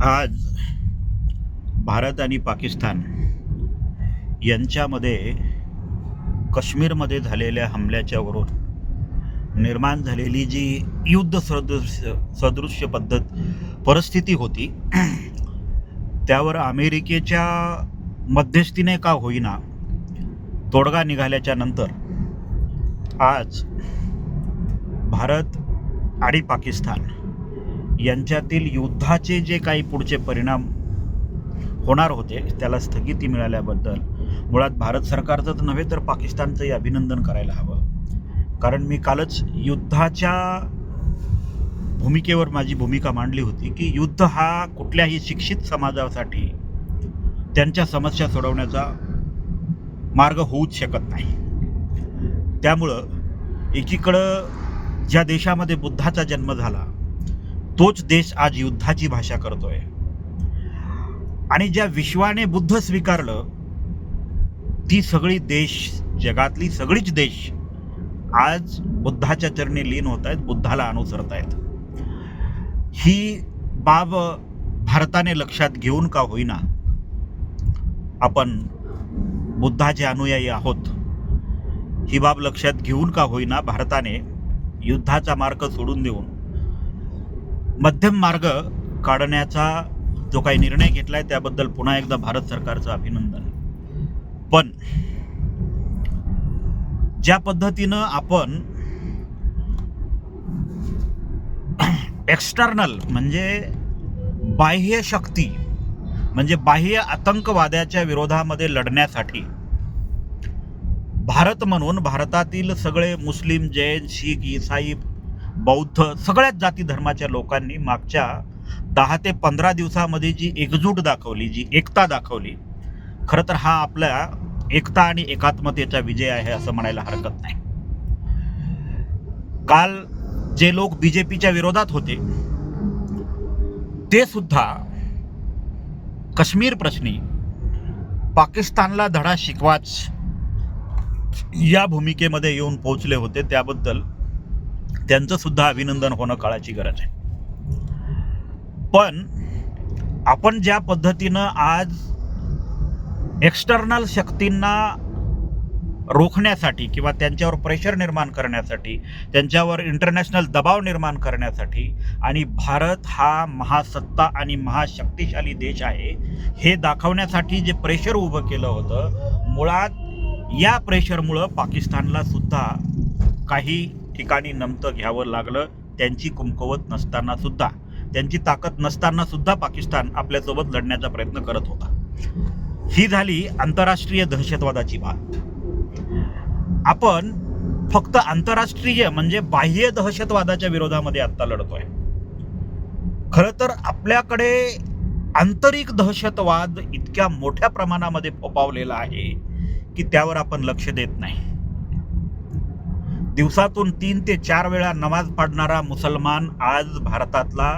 आज भारत आणि पाकिस्तान यांच्यामध्ये काश्मीरमध्ये झालेल्या हमल्याच्यावरून निर्माण झालेली जी युद्ध सदृश्य सदृश्य पद्धत परिस्थिती होती त्यावर अमेरिकेच्या मध्यस्थीने का होईना तोडगा निघाल्याच्या नंतर आज भारत आणि पाकिस्तान यांच्यातील युद्धाचे जे काही पुढचे परिणाम होणार होते त्याला स्थगिती मिळाल्याबद्दल मुळात भारत सरकारचं तर नव्हे तर पाकिस्तानचंही अभिनंदन करायला हवं. कारण मी कालच युद्धाच्या भूमिकेवर माझी भूमिका मांडली होती की युद्ध हा कुठल्याही शिक्षित समाजासाठी त्यांच्या समस्या सोडवण्याचा मार्ग होऊच शकत नाही. त्यामुळं एकीकडं ज्या देशामध्ये बुद्धाचा जन्म झाला तोच देश आज युद्धाची भाषा करतोय. आणि ज्या विश्वाने बुद्ध स्वीकारलं ती सगळी देश जगातली सगळीच देश आज बुद्धाच्या चरणी लीन होत आहेत बुद्धाला अनुसरत आहेत ही बाब भारताने लक्षात घेऊन का होईना आपण बुद्धाचे अनुयायी आहोत. ही बाब लक्षात घेऊन का होईना भारताने युद्धाचा मार्ग सोडून देऊन मध्यम मार्ग काढण्याचा जो काही निर्णय घेतलाय त्याबद्दल पुन्हा एकदा भारत सरकारचं अभिनंदन. पण ज्या पद्धतीनं आपण एक्स्टर्नल म्हणजे बाह्य शक्ती म्हणजे बाह्य आतंकवाद्याच्या विरोधामध्ये लढण्यासाठी भारत म्हणून भारतातील सगळे मुस्लिम जैन शीख इसाई बौद्ध सगळ्याच जाती धर्माच्या लोकांनी मागच्या दहा ते पंधरा दिवसामध्ये जी एकजूट दाखवली जी एकता दाखवली खरं तर हा आपल्या एकता आणि एकात्मतेचा विजय आहे असं म्हणायला हरकत नाही. काल जे लोक बीजेपीच्या विरोधात होते ते सुद्धा काश्मीर प्रश्नी पाकिस्तानला धडा शिकवाच या भूमिकेमध्ये येऊन पोहोचले होते. त्याबद्दल त्यांचं सुद्धा अभिनंदन होणं काळाची गरज आहे. पण आपण ज्या पद्धतीनं आज एक्स्टर्नल शक्तींना रोखण्यासाठी किंवा त्यांच्यावर प्रेशर निर्माण करण्यासाठी त्यांच्यावर इंटरनॅशनल दबाव निर्माण करण्यासाठी आणि भारत हा महासत्ता आणि महाशक्तिशाली देश आहे हे दाखवण्यासाठी जे प्रेशर उभं केलं होतं मुळात या प्रेशरमुळं पाकिस्तानला सुद्धा काही ठिकाणी नमतं घ्यावं लागलं त्यांची कुमकवत नसताना सुद्धा त्यांची ताकद नसताना सुद्धा पाकिस्तान आपल्यासोबत लढण्याचा प्रयत्न करत होता. ही झाली आंतरराष्ट्रीय दहशतवादाची बात आपण फक्त आंतरराष्ट्रीय म्हणजे बाह्य दहशतवादाच्या विरोधामध्ये आत्ता लढतोय. खरं तर आपल्याकडे आंतरिक दहशतवाद इतक्या मोठ्या प्रमाणामध्ये फोपावलेला आहे की त्यावर आपण लक्ष देत नाही. दिवसातून तीन ते चार वेळा नमाज पाडणारा मुसलमान आज भारतातला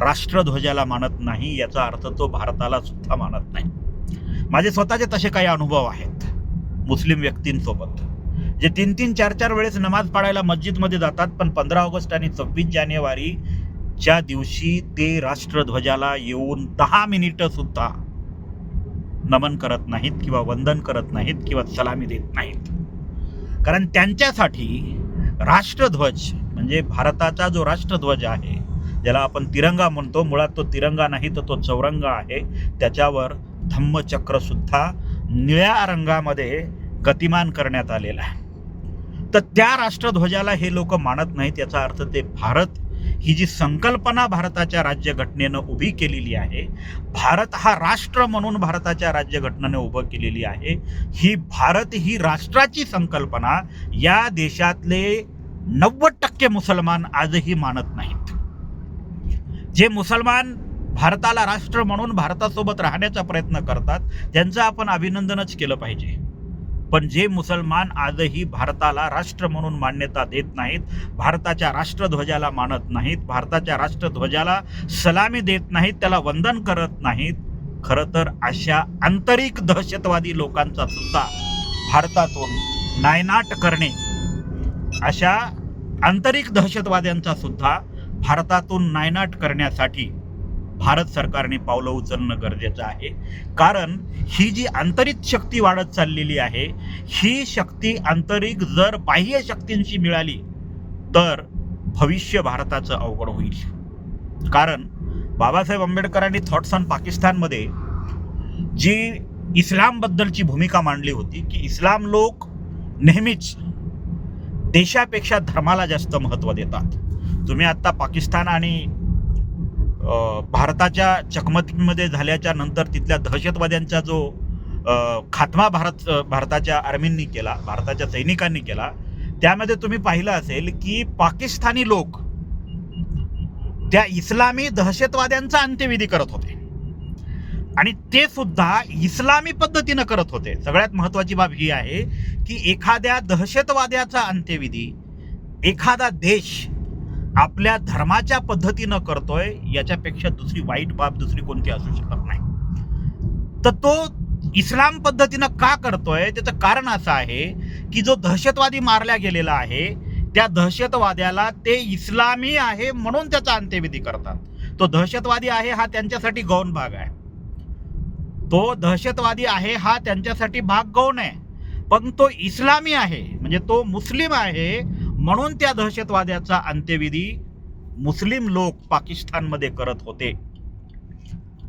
राष्ट्रध्वजाला मानत नाही याचा अर्थ तो भारताला सुद्धा मानत नाही. माझे स्वतःचे तसे काही अनुभव आहेत मुस्लिम व्यक्तींसोबत जे तीन तीन चार चार वेळेस नमाज पाडायला मस्जिदमध्ये जातात पण पंधरा ऑगस्ट आणि सव्वीस जानेवारीच्या दिवशी ते राष्ट्रध्वजाला येऊन दहा मिनिटं सुद्धा नमन करत नाहीत किंवा वंदन करत नाहीत किंवा सलामी देत नाहीत. कारण त्यांच्यासाठी राष्ट्रध्वज म्हणजे भारताचा जो राष्ट्रध्वज आहे ज्याला आपण तिरंगा म्हणतो मुळात तो तिरंगा नाही तर तो चौरंग आहे. त्याच्यावर धम्मचक्रसुद्धा निळ्या रंगामध्ये गतिमान करण्यात आलेला आहे. तर त्या राष्ट्रध्वजाला हे लोक मानत नाहीत याचा अर्थ ते भारत ही जी संकल्पना भारताच्या राज्यघटनेनं उभी केलेली आहे भारत हा राष्ट्र म्हणून भारताच्या राज्यघटनेनं उभं केलेली आहे ही भारत ही राष्ट्राची संकल्पना या देशातले नव्वद टक्के मुसलमान आजही मानत नाहीत. जे मुसलमान भारताला राष्ट्र म्हणून भारतासोबत राहण्याचा प्रयत्न करतात त्यांचं आपण अभिनंदनच केलं पाहिजे. पण जे मुसलमान आजही भारताला राष्ट्र म्हणून मान्यता देत नाहीत भारताच्या राष्ट्रध्वजाला मानत नाहीत भारताच्या राष्ट्रध्वजाला सलामी देत नाहीत त्याला वंदन करत नाहीत खरं तर अशा आंतरिक दहशतवादी लोकांचा सुद्धा भारतातून नायनाट करणे अशा आंतरिक दहशतवाद्यांचा सुद्धा भारतातून नायनाट करण्यासाठी भारत सरकारने पावलं उचलणं गरजेचं आहे. कारण ही जी आंतरिक शक्ती वाढत चाललेली आहे ही शक्ती आंतरिक जर बाह्य शक्तींशी मिळाली तर भविष्य भारताचं अवघड होईल. कारण बाबासाहेब आंबेडकरांनी थॉट्स ऑन पाकिस्तानमध्ये जी इस्लामबद्दलची भूमिका मांडली होती की इस्लाम लोक नेहमीच देशापेक्षा धर्माला जास्त महत्त्व देतात. तुम्ही आत्ता पाकिस्तान आणि भारताच्या चकमकीमध्ये झाल्याच्यानंतर तिथल्या दहशतवाद्यांचा जो खात्मा भारत भारताच्या आर्मींनी केला भारताच्या सैनिकांनी केला त्यामध्ये तुम्ही पाहिलं असेल की पाकिस्तानी लोक त्या इस्लामी दहशतवाद्यांचा अंत्यविधी करत होते. आणि ते सुद्धा इस्लामी पद्धतीनं करत होते. सगळ्यात महत्वाची बाब ही आहे की एखाद्या दहशतवाद्याचा अंत्यविधी एखादा देश आपल्या धर्माच्या पद्धतीनं करतोय याच्यापेक्षा दुसरी वाईट बाब दुसरी कोणती असू शकत नाही. तर तो इस्लाम पद्धतीनं का करतोय? त्याचं कारण असं आहे की जो दहशतवादी मारला गेलेला आहे त्या दहशतवाद्याला ते इस्लामी आहे म्हणून त्याचा अंत्यविधी करतात. तो दहशतवादी आहे हा त्यांच्यासाठी गौण भाग आहे. तो दहशतवादी आहे हा त्यांच्यासाठी भाग गौण आहे. पण तो इस्लामी आहे म्हणजे तो मुस्लिम आहे म्हणून त्या दहशतवाद्याचा अंत्यविधी मुस्लिम लोक पाकिस्तानमध्ये करत होते.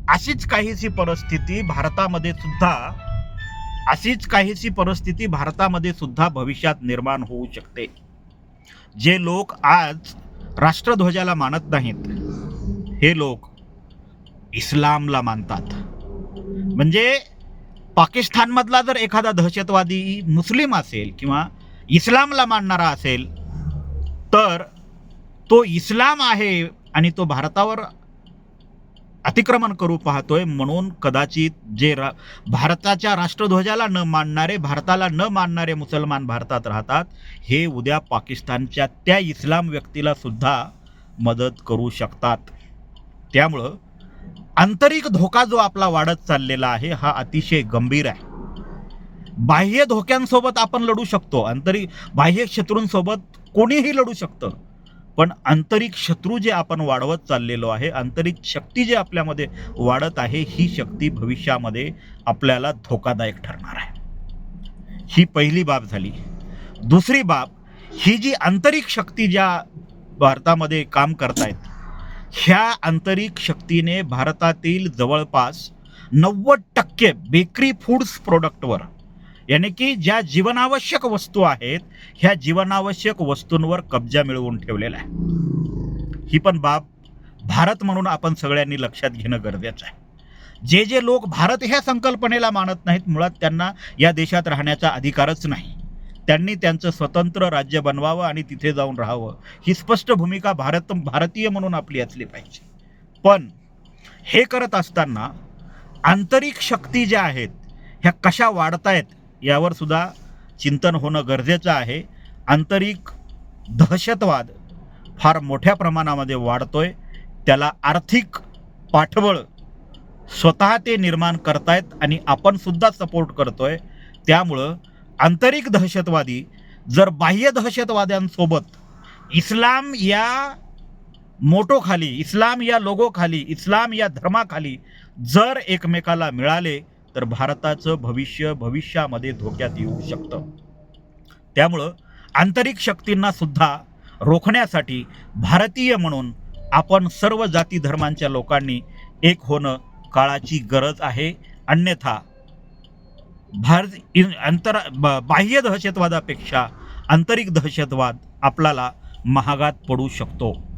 अशीच काहीशी परिस्थिती भारतामध्ये सुद्धा अशीच काहीशी परिस्थिती भारतामध्ये सुद्धा भविष्यात निर्माण होऊ शकते. जे लोक आज राष्ट्रध्वजाला मानत नाहीत हे लोक इस्लामला मानतात. म्हणजे पाकिस्तानमधला जर एखादा दहशतवादी मुस्लिम असेल किंवा इस्लामला मानणारा असेल तर तो इस्लाम आहे आणि तो भारतावर अतिक्रमण करू पाहतोय म्हणून कदाचित जे रा भारताच्या राष्ट्रध्वजाला न मानणारे भारताला न मानणारे मुसलमान भारतात राहतात हे उद्या पाकिस्तानच्या त्या इस्लाम व्यक्तीला सुद्धा मदत करू शकतात. त्यामुळं आंतरिक धोका जो आपला वाढत चाललेला आहे हा अतिशय गंभीर आहे. बाह्य धोक्यांसोबत आपण लढू शकतो. आंतरिक बाह्य शत्रूंसोबत कोणीही लढू शकतं. पण आंतरिक शत्रू जे आपण वाढवत चाललेलो आहे आंतरिक शक्ती जे आपल्यामध्ये वाढत आहे ही शक्ती भविष्यामध्ये आपल्याला धोकादायक ठरणार आहे. ही पहिली बाब झाली. दुसरी बाब ही जी आंतरिक शक्ती ज्या भारतामध्ये काम करतायत ह्या आंतरिक शक्तीने भारतातील जवळपास नव्वद टक्के बेकरी फूड्स प्रोडक्टवर यानी की ज्या जीवनावश्यक वस्तू आहेत ह्या जीवनावश्यक वस्तूंवर कब्जा मिळवून ठेवलेला आहे. ही पण बाब भारत म्हणून आपण सगळ्यांनी लक्षात घेणं गरजेचं आहे. जे जे लोक भारत ह्या संकल्पनेला मानत नाहीत मुळात त्यांना या देशात राहण्याचा अधिकारच नाही. त्यांनी त्यांचं स्वतंत्र राज्य बनवावं आणि तिथे जाऊन राहावं ही स्पष्ट भूमिका भारत भारतीय म्हणून आपली असली पाहिजे. पण हे करत असताना आंतरिक शक्ती ज्या आहेत ह्या कशा वाढतायत यावर सुद्धा चिंतन होणं गरजेचं आहे. आंतरिक दहशतवाद फार मोठ्या प्रमाणामध्ये वाढतोय. त्याला आर्थिक पाठबळ स्वतः ते निर्माण करतायत आणि आपण सुद्धा सपोर्ट करतोय. त्यामुळं आंतरिक दहशतवादी जर बाह्य दहशतवाद्यांसोबत इस्लाम या मोटोखाली इस्लाम या लोगोखाली इस्लाम या धर्माखाली जर एकमेकाला मिळाले तर भारताचं भविष्य भविष्यामध्ये धोक्यात येऊ शकतं. त्यामुळं आंतरिक शक्तींना सुद्धा रोखण्यासाठी भारतीय म्हणून आपण सर्व जाती धर्मांच्या लोकांनी एक होणं काळाची गरज आहे. अन्यथा भारत अंतर ब- बाह्य दहशतवादापेक्षा आंतरिक दहशतवाद आपल्याला महागात पडू शकतो.